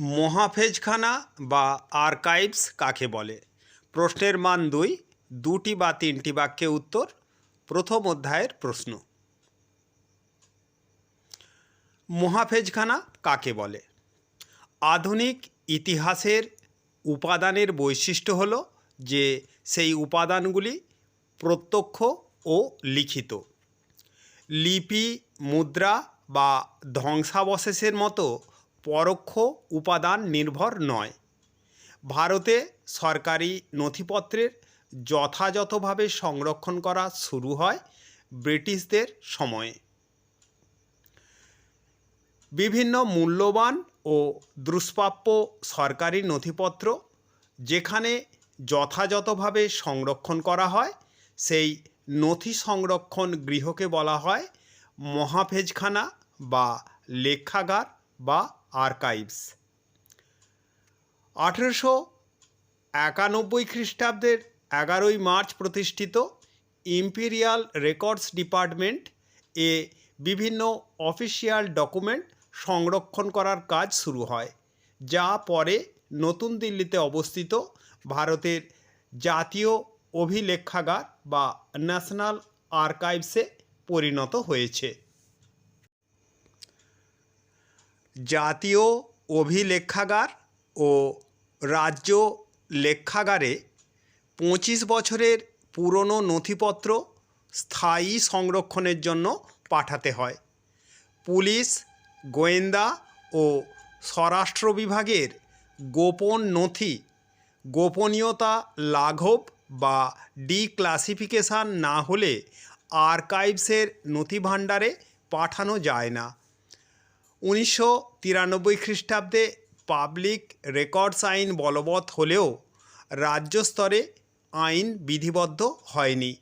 মহাফেজখানা বা আর্কাইভস কাকে বলে? প্রশ্নের মান দুই, দুটি বা তিনটি বাক্যে উত্তর, প্রথম অধ্যায়ের প্রশ্ন। মহাফেজখানা কাকে বলে? আধুনিক ইতিহাসের উপাদানের বৈশিষ্ট্য হল যে সেই উপাদানগুলি প্রত্যক্ষ ও লিখিত। লিপি, মুদ্রা বা ধ্বংসাবশেষের মতো পরোক্ষ উপাদান নির্ভর নয়। ভারতে সরকারি নথিপত্রের যথাযথভাবে সংরক্ষণ করা শুরু হয় ব্রিটিশদের সময়ে। বিভিন্ন মূল্যবান ও দুষ্প্রাপ্য সরকারি নথিপত্র যেখানে যথাযথভাবে সংরক্ষণ করা হয়, সেই নথি সংরক্ষণ গৃহকে বলা হয় মহাফেজখানা বা লেখাগার বা আর্কাইভস। আঠেরোশো একানব্বই খ্রিস্টাব্দের এগারোই মার্চ প্রতিষ্ঠিত ইম্পেরিয়াল রেকর্ডস ডিপার্টমেন্ট এ বিভিন্ন অফিসিয়াল ডকুমেন্ট সংরক্ষণ করার কাজ শুরু হয়, যা পরে নতুন দিল্লিতে অবস্থিত ভারতের জাতীয় অভিলেখাগার বা ন্যাশনাল আর্কাইভসে পরিণত হয়েছে। জাতীয় অভিলেখাগার ও রাজ্য লেখাগারে পঁচিশ বছরের পুরনো নথিপত্র স্থায়ী সংরক্ষণের জন্য পাঠাতে হয়। পুলিশ, গোয়েন্দা ও স্বরাষ্ট্র বিভাগের গোপন নথি, গোপনীয়তা লাঘব বা ডিক্লাসিফিকেশান না হলে আর্কাইভসের নথিভাণ্ডারে পাঠানো যায় না। উনিশশো তিরানব্বই খ্রিস্টাব্দে পাবলিক রেকর্ডস আইন বলবৎ হলেও রাজ্য স্তরে আইন বিধিবদ্ধ হয়নি।